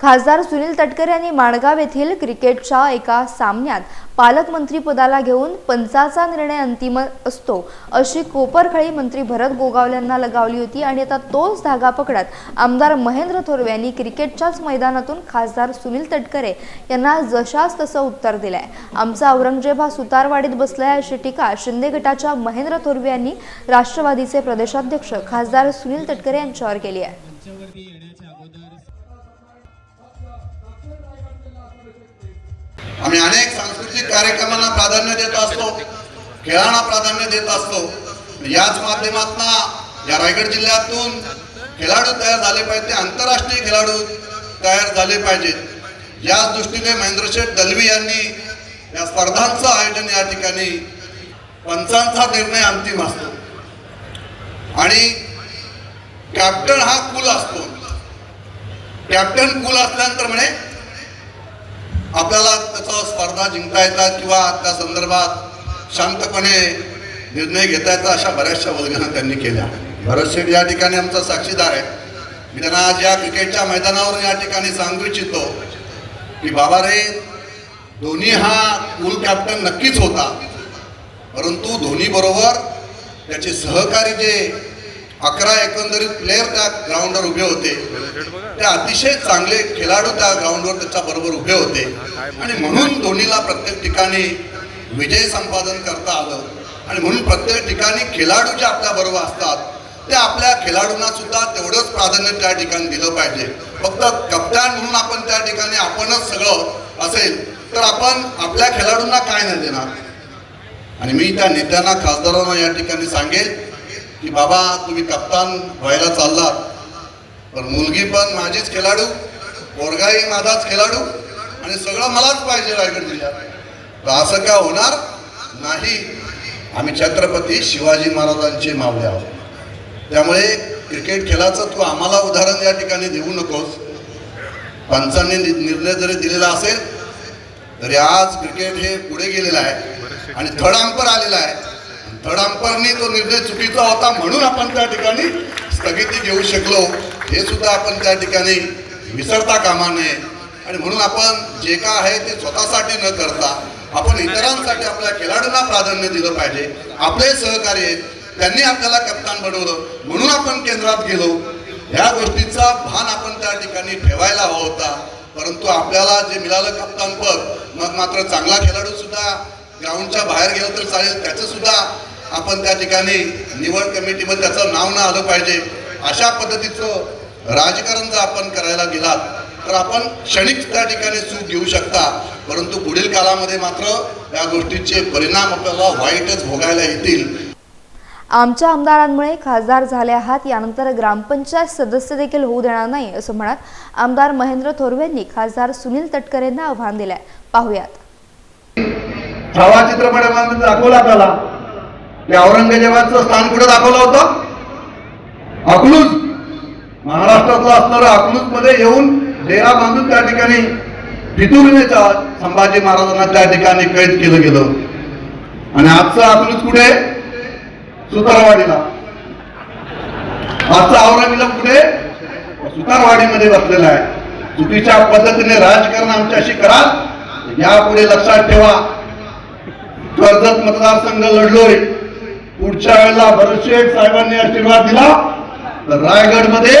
खासदार सुनील तटकरे यांनी माणगाव येथील क्रिकेटच्या एका सामन्यात पालकमंत्रीपदाला घेऊन पंचाचा निर्णय अंतिम असतो अशी कोपरखळी मंत्री भरत गोगावल्यांना लगावली होती आणि आता तोच धागा पकडत आमदार महेंद्र थोरवे यांनी क्रिकेटच्याच मैदानातून खासदार सुनील तटकरे यांना जशास तसं उत्तर दिलंय. आमचा औरंगजेब हा सुतारवाडीत बसलाय अशी टीका शिंदे गटाच्या महेंद्र थोरवे यांनी राष्ट्रवादीचे प्रदेशाध्यक्ष खासदार सुनील तटकरे यांच्यावर केली आहे. आम्ही अनेक सांस्कृतिक कार्यक्रमांना प्राधान्य देत असतो खेळांना प्राधान्य देत असतो. याच माध्यमातून या रायगड जिल्ह्यातून खेळाडू तयार झाले पाहिजे ते आंतरराष्ट्रीय खेळाडू तयार झाले पाहिजेत. याच दृष्टीने महेंद्रशेठ दलवी यांनी या स्पर्धांचं आयोजन या ठिकाणी पंचांचा निर्णय अंतिम असतो. आणि कॅप्टन हा कुल असतो. कॅप्टन कुल असल्यानंतर म्हणे आपल्याला त्याचा स्पर्धा जिंकता येतात किंवा त्या संदर्भात शांतपणे निर्णय घेता येतात अशा बऱ्याचशा वल्गना त्यांनी केल्या. भरत शेठ या ठिकाणी आमचा साक्षीदार आहे. मी त्यांना आज या क्रिकेटच्या मैदानावर या ठिकाणी सांगू इच्छितो की बाबा रे धोनी हा कुल कॅप्टन नक्कीच होता. परंतु धोनी बरोबर त्याचे सहकारी जे अकरा एकंदरीत प्लेयर त्या ग्राउंडवर उभे होते. ते अतिशय चांगले खेळाडू त्या ग्राउंडवर त्याच्या बरोबर उभे होते. आणि म्हणून धोनीला प्रत्येक ठिकाणी विजय संपादन करता आलं. आणि म्हणून प्रत्येक ठिकाणी खेळाडू जे आपल्या बरोबर असतात ते आपल्या खेळाडूंना सुद्धा तेवढंच प्राधान्य त्या ठिकाणी दिलं पाहिजे. फक्त कप्तान म्हणून आपण त्या ठिकाणी आपणच सगळं असेल तर आपण आपल्या खेळाडूंना काय नाही देणार. आणि मी त्या नेत्यांना खासदारांना या ठिकाणी सांगेल की बाबा तुम्ही कप्तान व्हायला चाललात. पण मुलगी पण माझीच खेळाडू पोरगाही माझाच खेळाडू आणि सगळं मलाच पाहिजे रायगड जिल्ह्यात. तर असं काय होणार? नाही. आम्ही छत्रपती शिवाजी महाराजांचे मावळे आहोत. त्यामुळे क्रिकेट खेळाचं तू आम्हाला उदाहरण या ठिकाणी देऊ नकोस. पंचांनी नि- निर्णय जरी दिलेला असेल तरी आज क्रिकेट हे पुढे गेलेलं आहे आणि थर्ड अंपर आलेला आहे. थर्ड तो निर्णय चुकीचा होता म्हणून आपण त्या ठिकाणी स्थगिती घेऊ शकलो. हे सुद्धा आपण त्या ठिकाणी विसरता कामा नये. आणि म्हणून आपण जे काय आहे ते स्वतःसाठी न करता आपण इतरांसाठी आपल्या खेळाडूंना प्राधान्य दिलं पाहिजे. आपले सहकार्य आहेत त्यांनी आपल्याला कप्तान बनवलं म्हणून आपण केंद्रात गेलो. ह्या गोष्टीचा भान आपण त्या ठिकाणी ठेवायला हवा होता. परंतु आपल्याला जे मिळालं कप्तान पद मग मात्र चांगला खेळाडू सुद्धा ग्राउंडच्या बाहेर गेलं तर चालेल त्याचं सुद्धा आपण त्या ठिकाणी निवड कमिटीमध्ये त्याचं नाव न आलं पाहिजे. अशा पद्धतीचं राजकारण जर आपण करायला गेलात तर आपण क्षणिक त्या ठिकाणी चूक घेऊ शकता. परंतु पुढील काळामध्ये मात्र या गोष्टीचे परिणाम आपल्याला वाईटच भोगायला येतील. आमच्या आमदारांमुळे खासदार झाले आहात यानंतर ग्रामपंचायत सदस्य देखील होऊ देणार नाही असं म्हणत आमदार महेंद्र थोरवे यांनी खासदार सुनील तटकरेंना आव्हान दिलंय. पाहुयात. छावा चित्रपटामध्ये दाखवला आपल्याला. की औरंगजेबाचं स्थान कुठं दाखवलं होतं? अकलूज. महाराष्ट्रातलं असणारं अकलूजमध्ये येऊन डेरा बांधून त्या ठिकाणी फितुरीनेच्या संभाजी महाराजांना त्या ठिकाणी कैद केलं गेलं. आणि आजचं अकलूज कुठे सुतारवाडीला. आजचा औरंगजेब कुठे? सुतारवाडीमध्ये बसलेला आहे. चुकीच्या पद्धतीने राजकारण आमच्याशी करा. यापुढे लक्षात ठेवा. कर्जत मतदारसंघ लढलोय. पुढच्या वेळेला भरतशेठ साहेबांनी आशीर्वाद दिला. तर रायगडमध्ये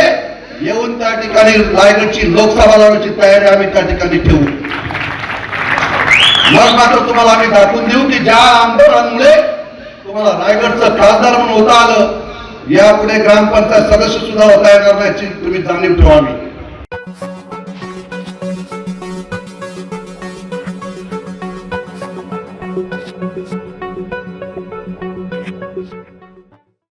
येऊन त्या ठिकाणी रायगडची लोकसभा लावण्याची तयारी आम्ही त्या ठिकाणी ठेवू. मग मात्र तुम्हाला आम्ही दाखवून देऊ की ज्या आमदारांमुळे तुम्हाला रायगडचं खासदार म्हणून होता आलं यापुढे ग्रामपंचायत सदस्य सुद्धा होता येणार नाही तुम्ही जाणीव ठेवावी